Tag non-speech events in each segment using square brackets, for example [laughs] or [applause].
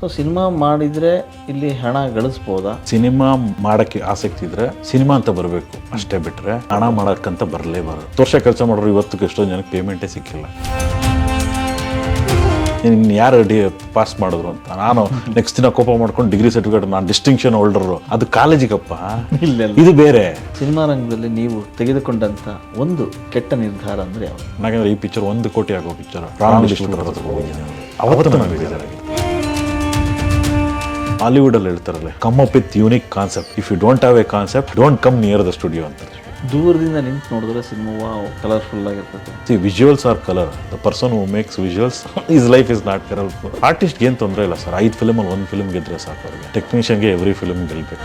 So cinema ಮಾಡಿದರೆ ಇಲ್ಲಿ ಹಣ ಗಳಿಸ್ಬೋದಾ? ಸಿನಿಮಾ ಮಾಡಕ್ಕೆ ಆಸಕ್ತಿ ಇದ್ರೆ ಸಿನಿಮಾ ಅಂತ ಬರಬೇಕು. ಅಷ್ಟೇ ಬಿಟ್ರೆ ಹಣ ಮಾಡಕ್ಕಂತ ಬರಲೇಬಾರದು ವರ್ಷ ಕೆಲಸ ಮಾಡೋರು ಇವತ್ತು ಎಷ್ಟೊಂದು ಜನಕ್ಕೆ ಪೇಮೆಂಟೇ ಸಿಕ್ಕಿಲ್ಲ. ನಿನ್ನ ಯಾರು ಡಿ ಪಾಸ್ ಮಾಡಿದ್ರು ಅಂತ? ನಾನು ನೆಕ್ಸ್ಟ್ ದಿನ ಕೋಪ ಮಾಡ್ಕೊಂಡು ಡಿಗ್ರಿ ಸರ್ಟಿಫಿಕೇಟ್ ನಾನು ಡಿಸ್ಟಿಂಕ್ಷನ್ ಹೋಲ್ಡರು ಅದು ಕಾಲೇಜಿಗಪ್ಪ ಇಲ್ಲ ಇದು ಬೇರೆ. ಸಿನಿಮಾ ರಂಗದಲ್ಲಿ ನೀವು ತೆಗೆದುಕೊಂಡಂತ ಒಂದು ಕೆಟ್ಟ ನಿರ್ಧಾರ ಅಂದ್ರೆ ಯಾವುದು? ನನಗೆ ಈ ಪಿಕ್ಚರ್ ಒಂದು ಕೋಟಿ ಆಗೋ ಪಿಕ್ಚರ್ ಪ್ರಾಣ ಅವತ್ತು ನನಗೆ ಬೇಜಾರಾಗಿದೆ ಹಾಲಿವುಡಲ್ಲಿ ಹೇಳ್ತಾರಲ್ಲ come up with unique concept if you don't have a concept don't come near the studio ಅಂತ. ದೂರದಿಂದ ನಿಂತು ನೋಡಿದ್ರೆ ಸಿನಿಮಾ ಕಲರ್ಫುಲ್ ಆಗಿರ್ತದೆ. See visuals are colour the person who makes visuals is life is not colour artist ಏನು ತೊಂದರೆ ಇಲ್ಲ sir ಐದು ಫಿಲ್ಮಲ್ಲಿ ಒಂದು ಫಿಲ್ಮ್ ಗೆದ್ರೆ ಸಾಕು ಅವ್ರಿಗೆ. ಟೆಕ್ನಿಷಿಯನ್ಗೆ ಎವ್ರಿ ಫಿಲ್ಮ್ ಗೆಲ್ಬೇಕು.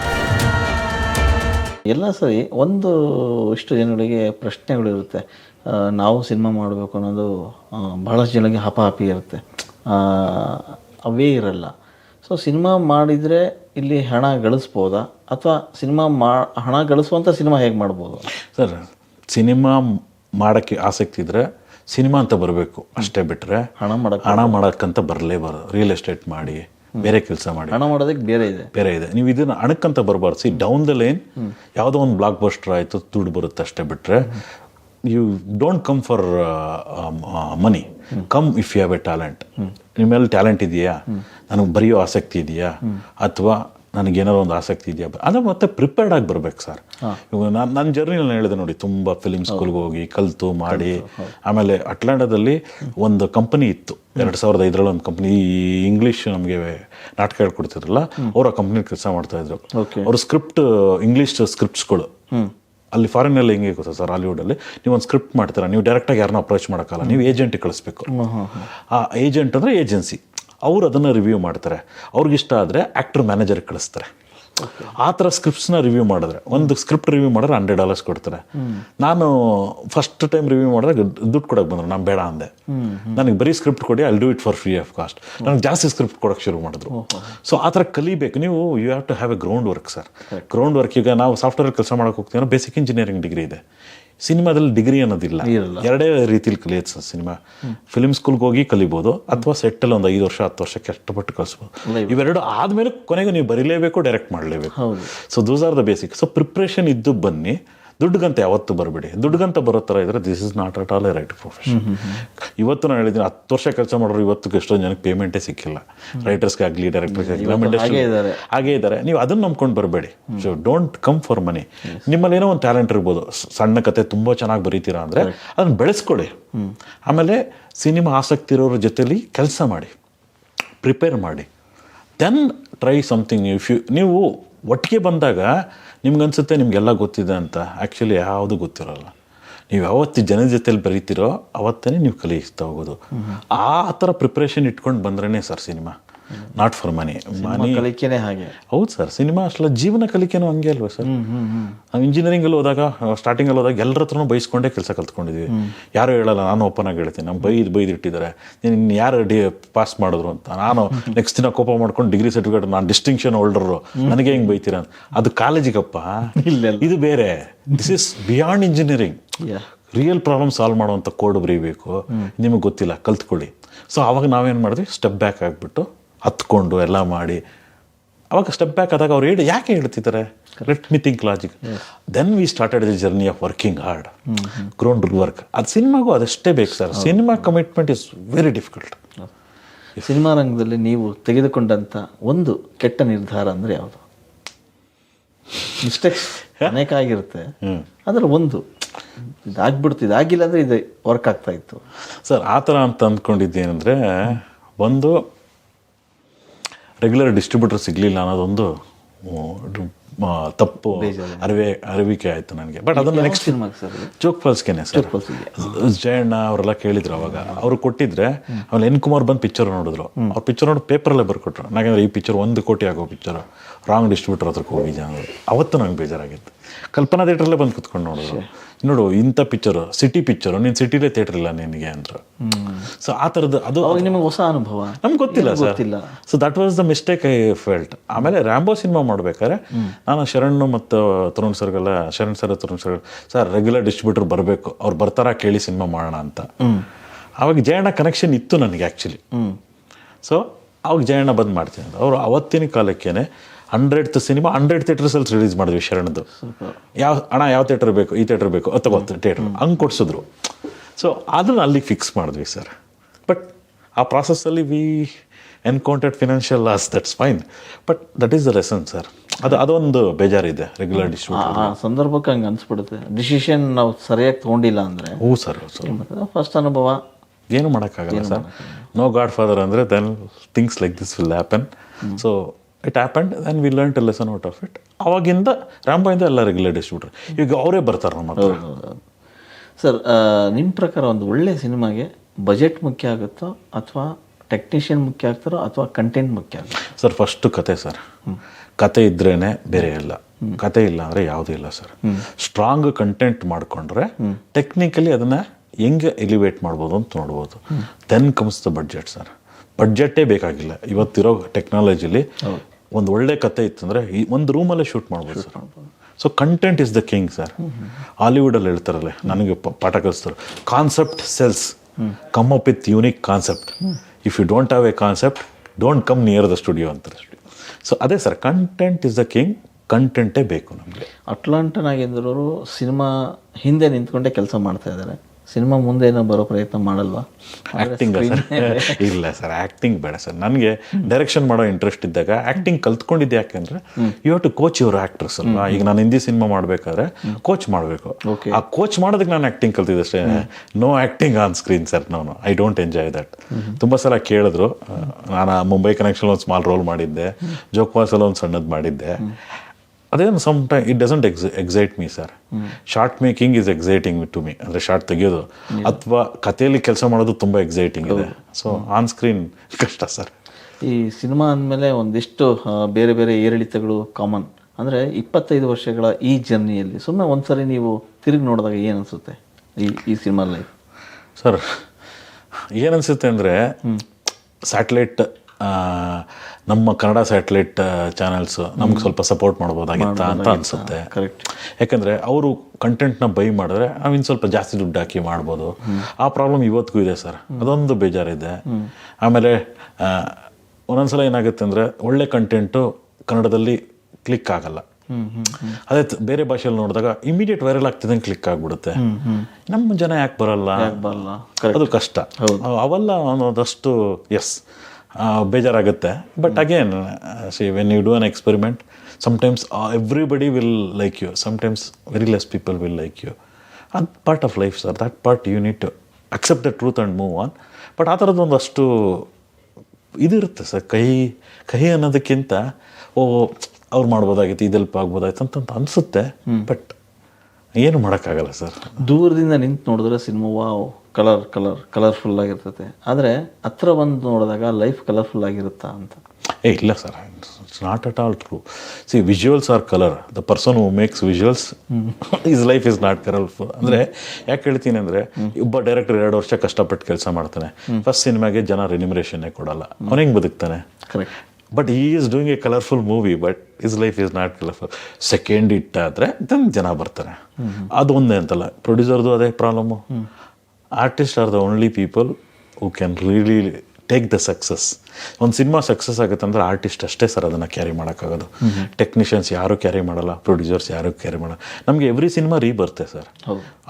ಎಲ್ಲ ಸರಿ ಒಂದು ಇಷ್ಟು ಜನಗಳಿಗೆ ಪ್ರಶ್ನೆಗಳಿರುತ್ತೆ ನಾವು ಸಿನಿಮಾ ಮಾಡಬೇಕು ಅನ್ನೋದು ಭಾಳಷ್ಟು ಬಹಳಷ್ಟು ಹಪ ಹಪಾಹಪಿ ಇರುತ್ತೆ. ಅವೇ ಇರಲ್ಲ. ಸೊ ಸಿನಿಮಾ ಮಾಡಿದರೆ ಇಲ್ಲಿ ಹಣ ಗಳಿಸ್ಬೋದಾ? ಅಥವಾ ಸಿನಿಮಾ ಮಾ ಹಣ ಗಳಿಸುವಂಥ ಸಿನಿಮಾ ಹೇಗೆ ಮಾಡ್ಬೋದು? ಸರ್ ಸಿನಿಮಾ ಮಾಡೋಕ್ಕೆ ಆಸಕ್ತಿ ಇದ್ದರೆ ಸಿನಿಮಾ ಅಂತ ಬರಬೇಕು. ಅಷ್ಟೇ ಬಿಟ್ಟರೆ ಹಣ ಮಾಡೋಕೆ ಹಣ ಮಾಡೋಕ್ಕಂತ ಬರಲೇಬಾರ್ದು. ರಿಯಲ್ ಎಸ್ಟೇಟ್ ಮಾಡಿ ಬೇರೆ ಕೆಲಸ ಮಾಡಿ. ಹಣ ಮಾಡೋದಕ್ಕೆ ಬೇರೆ ಇದೆ. ಬೇರೆ ಇದೆ. ನೀವು ಇದನ್ನು ಹಣಕ್ಕಂತ ಬರಬಾರ್ದು. ಸಿ ಡೌನ್ ದ ಲೈನ್ ಯಾವುದೋ ಒಂದು ಬ್ಲಾಕ್ ಬಸ್ಟರ್ ಆಯಿತು ದುಡ್ಡು ಬರುತ್ತೆ ಅಷ್ಟೇ ಬಿಟ್ಟರೆ you don't come for money come if you have a talent ನಿಮ್ಮಲ್ಲಿ ಟ್ಯಾಲೆಂಟ್ ಇದೆಯಾ? ನನಗೆ ಬರೆಯೋ ಆಸಕ್ತಿ ಇದೆಯಾ? ಅಥವಾ ನನಗೇನಾದ್ರು ಒಂದು ಆಸಕ್ತಿ ಇದೆಯಾ? ಅದು ಮತ್ತೆ ಪ್ರಿಪೇರ್ಡ್ ಆಗಿ ಬರ್ಬೇಕು ಸರ್ ಇವಾಗ ನಾನು ನನ್ನ ಜರ್ನಿನಲ್ಲಿ ಹೇಳಿದೆ ನೋಡಿ ತುಂಬ ಫಿಲಿಮ್ ಸ್ಕೂಲ್ಗೆ ಹೋಗಿ ಕಲಿತು ಮಾಡಿ. ಆಮೇಲೆ ಅಟ್ಲಾಂಟಾದಲ್ಲಿ ಒಂದು ಕಂಪನಿ ಇತ್ತು. ಎರಡು ಸಾವಿರದ ಐದರಲ್ಲಿ ಒಂದು ಕಂಪ್ನಿ ಈ ಇಂಗ್ಲೀಷ್ ನಮಗೆ ನಾಟಕ ಹೇಳ್ಕೊಡ್ತಿದ್ರಲ್ಲ ಅವರು ಆ ಕಂಪ್ನಿ ಕೆಲಸ ಮಾಡ್ತಾ ಇದ್ರು. ಅವರು ಸ್ಕ್ರಿಪ್ಟ್ ಇಂಗ್ಲೀಷ್ ಸ್ಕ್ರಿಪ್ಟ್ಸ್ಗಳು ಅಲ್ಲಿ ಫಾರಿನಲ್ಲಿ ಹೆಂಗೆ ಗೊತ್ತಾ ಸರ್ ಹಾಲಿವುಡಲ್ಲಿ ನೀವು ಒಂದು ಸ್ಕ್ರಿಪ್ಟ್ ಮಾಡ್ತೀರಾ ನೀವು ಡೈರೆಕ್ಟಾಗಿ ಯಾರನ್ನ ಅಪ್ರೋಚ್ ಮಾಡೋಕ್ಕಲ್ಲ ನೀವು ಏಜೆಂಟ್ ಕಳಿಸ್ಬೇಕು. ಆ ಏಜೆಂಟ್ ಅಂದರೆ ಏಜೆನ್ಸಿ ಅವ್ರು ಅದನ್ನು ರಿವ್ಯೂ ಮಾಡ್ತಾರೆ. ಅವ್ರಿಗಿಷ್ಟ ಆದರೆ ಆ್ಯಕ್ಟ್ರ್ ಮ್ಯಾನೇಜರ್ಗೆ ಕಳಿಸ್ತಾರೆ. ಆ ಥರ ಸ್ಕ್ರಿಪ್ಟ್ಸ್ನ ರಿವ್ಯೂ ಮಾಡಿದ್ರೆ ಒಂದು ಸ್ಕ್ರಿಪ್ಟ್ ರಿವ್ಯೂ ಮಾಡಿದ್ರೆ ಹಂಡ್ರೆಡ್ ಡಾಲರ್ಸ್ ಕೊಡ್ತಾರೆ. ನಾನು ಫಸ್ಟ್ ಟೈಮ್ ರಿವ್ಯೂ ಮಾಡಿದ್ರೆ ದುಡ್ಡು ಕೊಡೋಕೆ ಬಂದರು ನಾನು ಬೇಡ ಅಂದೆ. ನನಗೆ ಬರೀ ಸ್ಕ್ರಿಪ್ಟ್ ಕೊಡಿ I do it for free of cost ನನಗೆ ಜಾಸ್ತಿ ಸ್ಕ್ರಿಪ್ಟ್ ಕೊಡೋಕೆ ಶುರು ಮಾಡಿದ್ರು. ಸೊ ಆ ಥರ ಕಲಿಬೇಕು. ನೀವು you have to have a ground work sir ground work ಈಗ ನಾವು ಸಾಫ್ಟ್ವೇರ್ ಕೆಲಸ ಮಾಡೋಕೆ ಹೋಗ್ತೀವಿ ಬೇಸಿಕ್ ಇಂಜಿನಿಯರಿಂಗ್ ಡಿಗ್ರಿ ಇದೆ. ಸಿನಿಮಾದಲ್ಲಿ ಡಿಗ್ರಿ ಅನ್ನೋದಿಲ್ಲ. ಎರಡೇ ರೀತಿಲಿ ಕಲಿಯುತ್ತೆ ಸರ್ ಸಿನಿಮಾ. ಫಿಲ್ಮ್ ಸ್ಕೂಲ್ಗೆ ಹೋಗಿ ಕಲಿಬೋದು ಅಥವಾ ಸೆಟ್ಟಲ್ಲಿ ಒಂದು ಐದು ವರ್ಷ ಹತ್ತು ವರ್ಷ ಕಷ್ಟಪಟ್ಟು ಕಲಿಸ್ಬೋದು. ಇವೆರಡು ಆದಮೇಲೆ ಕೊನೆಗೆ ನೀವು ಬರೀಲೇಬೇಕು ಡೈರೆಕ್ಟ್ ಮಾಡಲೇಬೇಕು. So those are the basic so preparation ಇದ್ದು ಬನ್ನಿ. ದುಡ್ಡುಗಂತ ಯಾವತ್ತೂ ಬರಬೇಡಿ. ದುಡ್ಡುಗಂತ ಬರೋ ಥರ ಇದ್ರೆ this is not at all a right profession ಇವತ್ತು ನಾನು ಹೇಳಿದ್ದೀನಿ ಹತ್ತು ವರ್ಷ ಕೆಲಸ ಮಾಡೋರು ಇವತ್ತು ಎಷ್ಟೊಂದು ಜನಕ್ಕೆ ಪೇಮೆಂಟೇ ಸಿಕ್ಕಿಲ್ಲ. ರೈಟರ್ಸ್ಗೆ ಆಗಲಿ ಡೈರೆಕ್ಟರ್ಸ್ಗೆ ಆಗಲಿ ಹಾಗೇ ಇದ್ದಾರೆ. ಹಾಗೇ ಇದ್ದಾರೆ. ನೀವು ಅದನ್ನ ನಂಬ್ಕೊಂಡು ಬರಬೇಡಿ. So don't come for money ನಿಮ್ಮಲ್ಲಿ ಏನೋ ಒಂದು ಟ್ಯಾಲೆಂಟ್ ಇರ್ಬೋದು. ಸಣ್ಣ ಕತೆ ತುಂಬ ಚೆನ್ನಾಗಿ ಬರೀತೀರಾ ಅಂದರೆ ಅದನ್ನ ಬೆಳೆಸ್ಕೊಳ್ಳಿ. ಆಮೇಲೆ ಸಿನಿಮಾ ಆಸಕ್ತಿ ಇರೋರ ಜೊತೆಲಿ ಕೆಲಸ ಮಾಡಿ. ಪ್ರಿಪೇರ್ ಮಾಡಿ. Then try something if you ನೀವು ಒಟ್ಟಿಗೆ ಬಂದಾಗ ನಿಮ್ಗನ್ಸುತ್ತೆ ನಿಮಗೆಲ್ಲ ಗೊತ್ತಿದೆ ಅಂತ. ಆ್ಯಕ್ಚುಲಿ ಯಾವುದು ಗೊತ್ತಿರೋಲ್ಲ. ನೀವು ಯಾವತ್ತು ಜನದ ಜೊತೆಲಿ ಬರೀತಿರೋ ಅವತ್ತೇ ನೀವು ಕಲಿಸ್ತಾ ಹೋಗೋದು. ಆ ಥರ ಪ್ರಿಪ್ರೇಷನ್ ಇಟ್ಕೊಂಡು ಬಂದ್ರೇ sir cinema not for money money ಕಲಿಕೆನೇ ಹಾಗೆ. ಹೌದು ಸರ್ ಸಿನಿಮಾ ಅಷ್ಟಲ್ಲ ಜೀವನ ಕಲಿಕೆನೂ ಹಂಗೆ ಅಲ್ವಾ ಸರ್? ನಾವು ಇಂಜಿನಿಯರಿಂಗಲ್ಲಿ ಹೋದಾಗ ಸ್ಟಾರ್ಟಿಂಗಲ್ಲಿ ಹೋದಾಗ ಎಲ್ಲರ ಹತ್ರನೂ ಬೈಸ್ಕೊಂಡೇ ಕೆಲಸ ಕಲ್ತ್ಕೊಂಡಿದ್ವಿ. ಯಾರು ಹೇಳಲ್ಲ ನಾನು ಓಪನ್ ಆಗಿ ಹೇಳ್ತೀನಿ. ನಮ್ಮ ಬೈದು ಬೈದು ಇಟ್ಟಿದ್ದಾರೆ. ನೀನು ಯಾರು ಡಿ ಪಾಸ್ ಮಾಡಿದ್ರು ಅಂತ. ನಾನು ನೆಕ್ಸ್ಟ್ ದಿನ ಕೋಪ ಮಾಡ್ಕೊಂಡು ಡಿಗ್ರಿ ಸರ್ಟಿಫಿಕೇಟ್ ನಾನು ಡಿಸ್ಟಿಂಕ್ಷನ್ ಹೋಲ್ಡರು ನನಗೆ ಹೆಂಗೆ ಬೈತೀರ ಅಂತ. ಅದು ಕಾಲೇಜಿಗಪ್ಪ ಇಲ್ಲ ಇದು ಬೇರೆ. This is beyond engineering. Real problem solve ಮಾಡುವಂಥ ಕೋಡ್ ಬರೀಬೇಕು. ನಿಮಗೆ ಗೊತ್ತಿಲ್ಲ ಕಲ್ತ್ಕೊಳ್ಳಿ. ಸೊ ಅವಾಗ ನಾವೇನು ಮಾಡಿದ್ವಿ? ಸ್ಟೆಪ್ ಬ್ಯಾಕ್ ಆಗಿಬಿಟ್ಟು ಹತ್ಕೊಂಡು ಎಲ್ಲ ಮಾಡಿ. ಅವಾಗ ಸ್ಟೆಪ್ ಬ್ಯಾಕ್ ಆದಾಗ ಅವ್ರು ಹೇಳಿ ಯಾಕೆ ಹೇಳ್ತಿದ್ದಾರೆ let me think logic then we started the journey of working hard ground work ಅದು ಸಿನಿಮಾಗೂ ಅದಷ್ಟೇ ಬೇಕು sir. Cinema commitment is very difficult cinema ರಂಗದಲ್ಲಿ ನೀವು ತೆಗೆದುಕೊಂಡಂಥ ಒಂದು ಕೆಟ್ಟ ನಿರ್ಧಾರ ಅಂದರೆ ಯಾವುದು? ಮಿಸ್ಟೇಕ್ಸ್ [laughs] ಅನೇಕ ಆಗಿರುತ್ತೆ. ಅದರ ಒಂದು ಇದಾಗ್ಬಿಡ್ತು ಇದಾಗಿಲ್ಲ ಅಂದರೆ ಇದು ವರ್ಕ್ ಆಗ್ತಾ ಇತ್ತು. ಸರ್ ಆ ಥರ ಅಂತ ಅಂದ್ಕೊಂಡಿದ್ದೇನೆಂದರೆ ಒಂದು ರೆಗ್ಯುಲರ್ ಡಿಸ್ಟ್ರಿಬ್ಯೂಟರ್ ಸಿಗಲಿಲ್ಲ ಅನ್ನೋದೊಂದು ತಪ್ಪು ಅರಿವೆ ಅರಿವಿಕೆ ಆಯಿತು ನನಗೆ. ಬಟ್ ಅದನ್ನು ನೆಕ್ಸ್ಟ್? ಜೋಕ್ ಫಾಲ್ಸ್ಗೆನೆ ಸರ್. ಜಯಣ್ಣ ಅವರೆಲ್ಲ ಕೇಳಿದ್ರು ಅವಾಗ. ಅವ್ರು ಕೊಟ್ಟಿದ್ರೆ ಆಮೇಲೆ ಎನ್ ಕುಮಾರ್ ಬಂದು ಪಿಕ್ಚರ್ ನೋಡಿದ್ರು. ಅವ್ರು ಪಿಕ್ಚರ್ ನೋಡಿ ಪೇಪರಲ್ಲೇ ಬರ್ಕೊಟ್ರು. ನಾಗಂದ್ರೆ ಈ ಪಿಕ್ಚರ್ ಒಂದು ಕೋಟಿ ಆಗೋ ಪಿಕ್ಚರ್ ರಾಂಗ್ ಡಿಸ್ಟ್ರಿಬ್ಯೂಟರ್ ಹತ್ರಕ್ಕೆ ಹೋಗಿದ್ದೆ ಅನ್ನೋದು. ಅವತ್ತು ನಂಗೆ ಬೇಜಾರಾಗಿತ್ತು. ಕಲ್ಪನಾ ಥಿಯೇಟ್ರಲ್ಲೇ ಬಂದು ಕುತ್ಕೊಂಡು ನೋಡಿದ್ರು. ನೋಡು ಇಂಥ ಪಿಕ್ಚರು ಸಿಟಿ ಪಿಕ್ಚರು ನೀನು ಸಿಟಿಲೇ ಥಿಯೇಟರ್ ಇಲ್ಲ ನಿನಗೆ ಅಂದರು. ಸೊ ಆ ಥರದ್ದು ಅದು ನಿಮಗೆ ಹೊಸ ಅನುಭವ. ನಮ್ಗೆ ಗೊತ್ತಿಲ್ಲ ಸರ್. ಗೊತ್ತಿಲ್ಲ. So that was the mistake I felt ಆಮೇಲೆ ರ್ಯಾಂಬೋ ಸಿನಿಮಾ ಮಾಡ್ಬೇಕಾದ್ರೆ ನಾನು ಶರಣ್ ಮತ್ತು Tarun ಸರ್ಗೆಲ್ಲ Sharan sir Tarun sir sir regular distributor ಬರಬೇಕು ಅವ್ರು ಬರ್ತಾರ ಕೇಳಿ ಸಿನಿಮಾ ಮಾಡೋಣ ಅಂತ. ಅವಾಗ ಜಯಣ್ಣ ಕನೆಕ್ಷನ್ ಇತ್ತು ನನಗೆ ಆ್ಯಕ್ಚುಲಿ ಸೊ ಅವಾಗ ಜಯಣ್ಣ ಬಂದು ಮಾಡ್ತೀನಿ. ಅವರು ಅವತ್ತಿನ ಕಾಲಕ್ಕೇನೆ ಹಂಡ್ರೆಡ್ ಸಿನಿಮಾ ಹಂಡ್ರೆಡ್ ಥಿಯೇಟರ್ಸಲ್ಲಿ ರಿಲೀಸ್ ಮಾಡಿದ್ವಿ ಶರಣದ್ದು. ಯಾವ ಹಣ ಯಾವ ಥಿಯೇಟರ್ ಬೇಕು ಈ ಥಿಯೇಟರ್ ಬೇಕು ಅಥವಾ ಥಿಯೇಟರ್ ಹಂಗೆ ಕೊಡಿಸಿದ್ರು. ಸೊ ಅದನ್ನು ಅಲ್ಲಿಗೆ ಫಿಕ್ಸ್ ಮಾಡಿದ್ವಿ ಸರ್ ಬಟ್ ಆ ಪ್ರಾಸೆಸ್ಸಲ್ಲಿ we encountered financial loss that's fine but that is the lesson sir ಅದು ಅದೊಂದು ಬೇಜಾರಿದೆ ರೆಗ್ಯುಲರ್ ಡಿಸ್ಟ್ರಿಬ್ಯೂಟರ್ ಆ ಸಂದರ್ಭಕ್ಕೆ ಹಂಗೆ ಅನ್ಸ್ಬಿಡುತ್ತೆ. ಡಿಸಿಷನ್ ನಾವು ಸರಿಯಾಗಿ ತೊಗೊಂಡಿಲ್ಲ ಅಂದರೆ ಹ್ಞೂ ಸರ್ ಸರ್ ಫಸ್ಟ್ ಅನುಭವ. ಏನು ಮಾಡೋಕ್ಕಾಗಲ್ಲ ಸರ್ ನೋ ಗಾಡ್ ಫಾದರ್ ಅಂದರೆ then things like this will happen so it happened then we learn to lesson out of it ಅವಾಗಿಂದ ರಾಮಬಾಯಿಂದ ಎಲ್ಲ ರೆಗ್ಯುಲರ್ ಡಿಸ್ಟ್ರಿಬ್ಯೂಟರ್ ಈಗ ಅವರೇ ಬರ್ತಾರೆ ನಮ್ಮ ಹತ್ರ. ಸರ್ ನಿಮ್ಮ ಪ್ರಕಾರ ಒಂದು ಒಳ್ಳೆಯ ಸಿನಿಮಾಗೆ ಬಜೆಟ್ ಮುಖ್ಯ ಆಗುತ್ತೋ ಅಥವಾ ಟೆಕ್ನಿಷಿಯನ್ ಮುಖ್ಯ ಆಗ್ತಾರೋ ಅಥವಾ ಕಂಟೆಂಟ್ ಮುಖ್ಯ ಆಗುತ್ತೆ? ಸರ್ ಫಸ್ಟು ಕತೆ ಸರ್ ಕತೆ ಇದ್ರೇ ಬೇರೆ ಇಲ್ಲ. ಕತೆ ಇಲ್ಲ ಅಂದರೆ ಯಾವುದೂ ಇಲ್ಲ ಸರ್ ಸ್ಟ್ರಾಂಗ್ ಕಂಟೆಂಟ್ ಮಾಡಿಕೊಂಡ್ರೆ ಟೆಕ್ನಿಕಲಿ ಅದನ್ನು ಹೆಂಗೆ ಎಲಿವೇಟ್ ಮಾಡ್ಬೋದು ಅಂತ ನೋಡ್ಬೋದು. Then comes the budget sir ಬಡ್ಜೆಟ್ಟೇ ಬೇಕಾಗಿಲ್ಲ. ಇವತ್ತಿರೋ ಟೆಕ್ನಾಲಜಿಲಿ ಒಂದು ಒಳ್ಳೆ ಕತೆ ಇತ್ತಂದ್ರೆ ಈ ಒಂದು ರೂಮಲ್ಲೇ ಶೂಟ್ ಮಾಡ್ಬೋದು sir so content is the king sir ಹಾಲಿವುಡಲ್ಲಿ ಹೇಳ್ತಾರಲ್ಲ ನನಗೆ ಪಾಠ ಕಲಿಸ್ತಾರೆ. Concept sells come up with unique concept if you don't have a concept don't come near the studio ಅಂತಾರೆ ಸೊ ಅದೇ sir content is the king ಕಂಟೆಂಟೇ ಬೇಕು ನಮಗೆ. Atlanta ನಾಗೇಂದ್ರವರು cinema ಹಿಂದೆ ನಿಂತ್ಕೊಂಡೇ ಕೆಲಸ ಮಾಡ್ತಾ ಇದ್ದಾರೆ. ಸಿನಿಮಾ ಮುಂದೆ ಏನೋ ಬರೋ ಪ್ರಯತ್ನ ಮಾಡಲ್ವಾ? Acting sir? [laughs] ಇಲ್ಲ ಸರ್ ಆ್ಯಕ್ಟಿಂಗ್ ಬೇಡ ಸರ್. ನನಗೆ ಡೈರೆಕ್ಷನ್ ಮಾಡೋ ಇಂಟ್ರೆಸ್ಟ್ ಇದ್ದಾಗ ಆ್ಯಕ್ಟಿಂಗ್ ಕಲ್ತ್ಕೊಂಡಿದ್ದೆ ಯಾಕೆಂದ್ರೆ ಯು ಟು ಕೋಚ್ ಇವರು ಆ್ಯಕ್ಟ್ರಸ್ ಅಲ್ವಾ? ಈಗ ನಾನು ಹಿಂದಿ ಸಿನಿಮಾ ಮಾಡಬೇಕಾದ್ರೆ ಕೋಚ್ ಮಾಡಬೇಕು. ಆ ಕೋಚ್ ಮಾಡೋದಕ್ಕೆ ನಾನು ಆ್ಯಕ್ಟಿಂಗ್ ಕಲ್ತಿದ್ದೆ ಅಷ್ಟೇ. No acting on screen sir ನಾನು. ಐ ಡೋಂಟ್ ಎಂಜಾಯ್ ದಟ್ ತುಂಬ ಸಲ ಕೇಳಿದ್ರು. ನಾನು ಮುಂಬೈ ಕನೆಕ್ಷನ್ ಒಂದು ಸ್ಮಾಲ್ ರೋಲ್ ಮಾಡಿದ್ದೆ. ಜೋಕ್ವಾಸಲ್ಲಿ ಒಂದು ಸಣ್ಣದು ಮಾಡಿದ್ದೆ. ಅದೇನು some time it doesn't ex excite me sir short making is exciting to me ಅಂದರೆ ಶಾರ್ಟ್ ತೆಗೆಯೋದು. ಅಥವಾ ಕಥೆಯಲ್ಲಿ ಕೆಲಸ ಮಾಡೋದು ತುಂಬ ಎಕ್ಸೈಟಿಂಗ್ ಇದೆ. ಸೊ ಆನ್ ಸ್ಕ್ರೀನ್ ಕಷ್ಟ ಸರ್ ಈ ಸಿನಿಮಾ ಅಂದಮೇಲೆ ಒಂದಿಷ್ಟು ಬೇರೆ ಬೇರೆ ಏರಿಳಿತಗಳು ಕಾಮನ್ ಅಂದರೆ ಇಪ್ಪತ್ತೈದು ವರ್ಷಗಳ ಈ ಜರ್ನಿಯಲ್ಲಿ ಸುಮ್ಮನೆ ಒಂದ್ಸರಿ ನೀವು ತಿರುಗಿ ನೋಡಿದಾಗ ಏನು ಅನಿಸುತ್ತೆ ಈ ಈ ಸಿನಿಮಾ ಲೈಫ್ ಸರ್ ಏನನ್ಸುತ್ತೆ ಅಂದರೆ ಸ್ಯಾಟಲೈಟ್ ನಮ್ಮ ಕನ್ನಡ ಸ್ಯಾಟಲೈಟ್ ಚಾನೆಲ್ಸ್ ನಮ್ಗೆ ಸ್ವಲ್ಪ ಸಪೋರ್ಟ್ ಮಾಡ್ಬೋದಾಗಿತ್ತಾ ಅಂತ ಅನಿಸುತ್ತೆ. ಕರೆಕ್ಟ್ ಯಾಕಂದರೆ ಅವರು ಕಂಟೆಂಟ್ನ ಬೈ ಮಾಡಿದ್ರೆ ನಾವಿನ್ನು ಸ್ವಲ್ಪ ಜಾಸ್ತಿ ದುಡ್ಡು ಹಾಕಿ ಮಾಡ್ಬೋದು. ಆ ಪ್ರಾಬ್ಲಮ್ ಇವತ್ತಿಗೂ ಇದೆ ಸರ್. ಅದೊಂದು ಬೇಜಾರಿದೆ. ಆಮೇಲೆ ಒಂದೊಂದ್ಸಲ ಏನಾಗುತ್ತೆ ಅಂದರೆ ಒಳ್ಳೆ ಕಂಟೆಂಟು ಕನ್ನಡದಲ್ಲಿ ಕ್ಲಿಕ್ ಆಗಲ್ಲ. ಅದೇ ಬೇರೆ ಭಾಷೆಯಲ್ಲಿ ನೋಡಿದಾಗ ಇಮಿಡಿಯೇಟ್ ವೈರಲ್ ಆಗ್ತಿದ್ದಂಗೆ ಕ್ಲಿಕ್ ಆಗ್ಬಿಡುತ್ತೆ. ನಮ್ಮ ಜನ ಯಾಕೆ ಬರಲ್ಲ? ಬರಲ್ಲ? ಅದು ಕಷ್ಟ. ಅವೆಲ್ಲ ಒಂದಷ್ಟು ಎಸ್ ಬೇಜಾರಾಗುತ್ತೆ. But again see when you do an experiment sometimes everybody will like you sometimes very less people will like you ಅದು part of life sir that part you need to accept the truth and move on but ಆ ಥರದ್ದು ಒಂದಷ್ಟು ಇದಿರುತ್ತೆ sir ಕಹಿ ಕಹಿ ಅನ್ನೋದಕ್ಕಿಂತ ಓ ಅವ್ರು ಮಾಡ್ಬೋದಾಗಿತ್ತು ಇದೆಲ್ಪ ಆಗ್ಬೋದಾಯ್ತು ಅಂತ ಅನಿಸುತ್ತೆ. ಬಟ್ ಏನು ಮಾಡೋಕ್ಕಾಗಲ್ಲ ಸರ್. ದೂರದಿಂದ ನಿಂತು ನೋಡಿದ್ರೆ cinema wow colour colour colourful ಆಗಿರ್ತದೆ ಆದರೆ ಹತ್ರ ಬಂದು ನೋಡಿದಾಗ ಲೈಫ್ ಕಲರ್ಫುಲ್ ಆಗಿರುತ್ತಾ ಅಂತ. ಏ ಇಲ್ಲ sir. It's not at all true see visuals are colour the person who makes visuals is life is not colourful ಅಂದರೆ ಯಾಕೆ ಹೇಳ್ತೀನಿ ಅಂದರೆ ಒಬ್ಬ ಡೈರೆಕ್ಟರ್ ಎರಡು ವರ್ಷ ಕಷ್ಟಪಟ್ಟು ಕೆಲಸ ಮಾಡ್ತಾನೆ. ಫಸ್ಟ್ ಸಿನಿಮಾಗೆ ಜನ ರೆನ್ಯುಮರೇಷನ್ನೇ ಕೊಡಲ್ಲ. ಅವನು ಹೆಂಗೆ ಬದುಕ್ತಾನೆ? ಕರೆಕ್ಟ್ ಬಟ್ ಈ is doing a colourful movie but is life is not colourful second it ಆದರೆ ದೆನ್ ಜನ ಬರ್ತಾರೆ. ಅದು ಒಂದೇ ಅಂತಲ್ಲ ಪ್ರೊಡ್ಯೂಸರ್ದು ಅದೇ problem artist are the only people who can really take the success ಒಂದು ಸಿನಿಮಾ ಸಕ್ಸಸ್ ಆಗುತ್ತೆ ಅಂದರೆ ಆರ್ಟಿಸ್ಟ್ ಅಷ್ಟೇ ಸರ್ ಅದನ್ನು ಕ್ಯಾರಿ ಮಾಡೋಕ್ಕಾಗೋದು. ಟೆಕ್ನಿಷಿಯನ್ಸ್ ಯಾರೂ ಕ್ಯಾರಿ ಮಾಡಲ್ಲ ಪ್ರೊಡ್ಯೂಸರ್ಸ್ ಯಾರು ಕ್ಯಾರಿ ಮಾಡಲ್ಲ. ನಮಗೆ ಎವ್ರಿ ಸಿನಿಮಾ ರೀ ಬರುತ್ತೆ ಸರ್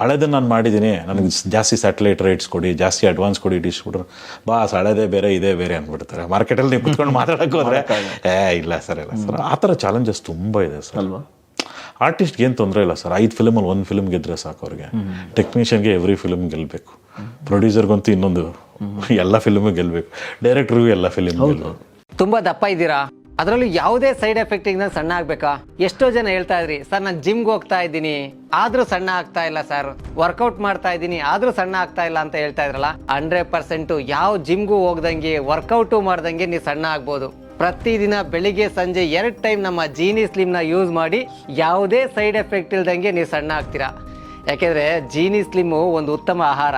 ಹಳೇದನ್ನು ನಾನು ಮಾಡಿದ್ದೀನಿ ನನಗೆ ಜಾಸ್ತಿ ಸ್ಯಾಟಲೈಟ್ ರೈಟ್ಸ್ ಕೊಡಿ ಜಾಸ್ತಿ ಅಡ್ವಾನ್ಸ್ ಕೊಡಿ ಡಿಶ್ ಕೊಡ್ರು ಬಾಸ್ ಹಳೇದೇ ಬೇರೆ ಇದೇ ಬೇರೆ ಅಂದ್ಬಿಡ್ತಾರೆ. ಮಾರ್ಕೆಟಲ್ಲಿ ನೀವು ಕುತ್ಕೊಂಡು ಮಾತಾಡೋಕೆ ಹೋದ್ರೆ ಏ ಇಲ್ಲ ಸರ್ ಇಲ್ಲ ಸರ್ ಆ ಥರ ಚಾಲೆಂಜಸ್ ತುಂಬ ಇದೆ ಸರ್ ಅಲ್ವಾ? ಆರ್ಟಿಸ್ಟ್ಗೆ ಏನು ತೊಂದರೆ ಇಲ್ಲ ಸರ್ ಐದು ಫಿಲಮಲ್ಲಿ ಒಂದು ಫಿಲ್ಮ್ ಗೆದ್ರೆ ಸಾಕು ಅವ್ರಿಗೆ. ಟೆಕ್ನಿಷಿಯನ್ಗೆ ಎವ್ರಿ ಫಿಲ್ಮ್ ಗೆಲ್ಲಬೇಕು ಪ್ರೊಡ್ಯೂಸರ್ಗಂತೂ ಇನ್ನೊಂದು. ಎಲ್ಲ ಫಿಲ್ಮ್ ಗೆಲ್ಬೇಕು. ಡೈರೆಕ್ಟ್ರಿಗೂ ಎಲ್ಲ ಫಿಲ್ಮ್ ತುಂಬಾ ದಪ್ಪ ಇದ್ದೀರಾ? ಅದರಲ್ಲೂ ಯಾವುದೇ ಸೈಡ್ ಎಫೆಕ್ಟ್ ಇಂದ ಸಣ್ಣ ಆಗ್ಬೇಕಾ? ಎಷ್ಟೋ ಜನ ಹೇಳ್ತಾ ಇದ್ರಿ ಸರ್ ನಾನು ಜಿಮ್ಗೆ ಹೋಗ್ತಾ ಇದ್ದೀನಿ. ಆದ್ರೂ ಸಣ್ಣ ಆಗ್ತಾ ಇಲ್ಲ ಸರ್ ವರ್ಕೌಟ್ ಮಾಡ್ತಾ ಇದ್ದೀನಿ. ಆದ್ರೂ ಸಣ್ಣ ಆಗ್ತಾ ಇಲ್ಲ ಅಂತ ಹೇಳ್ತಾ ಇದ್ರಲ್ಲ ಹಂಡ್ರೆಡ್ ಪರ್ಸೆಂಟ್ ಯಾವ ಜಿಮ್ಗೂ ಹೋಗ್ದಂಗೆ ವರ್ಕೌಟು ಮಾಡ್ದಂಗೆ ನೀವು ಸಣ್ಣ ಆಗ್ಬೋದು. ಪ್ರತಿದಿನ ಬೆಳಿಗ್ಗೆ ಸಂಜೆ ಎರಡು ಟೈಮ್ ನಮ್ಮ ಜೀನಿ ಸ್ಲಿಮ್ನ ಯೂಸ್ ಮಾಡಿ ಯಾವುದೇ ಸೈಡ್ ಎಫೆಕ್ಟ್ ಇಲ್ದಂಗೆ ನೀವು ಸಣ್ಣ ಆಗ್ತೀರಾ? ಯಾಕೆಂದ್ರೆ ಜೀನಿ ಸ್ಲಿಮ್ಮು ಒಂದು ಉತ್ತಮ ಆಹಾರ.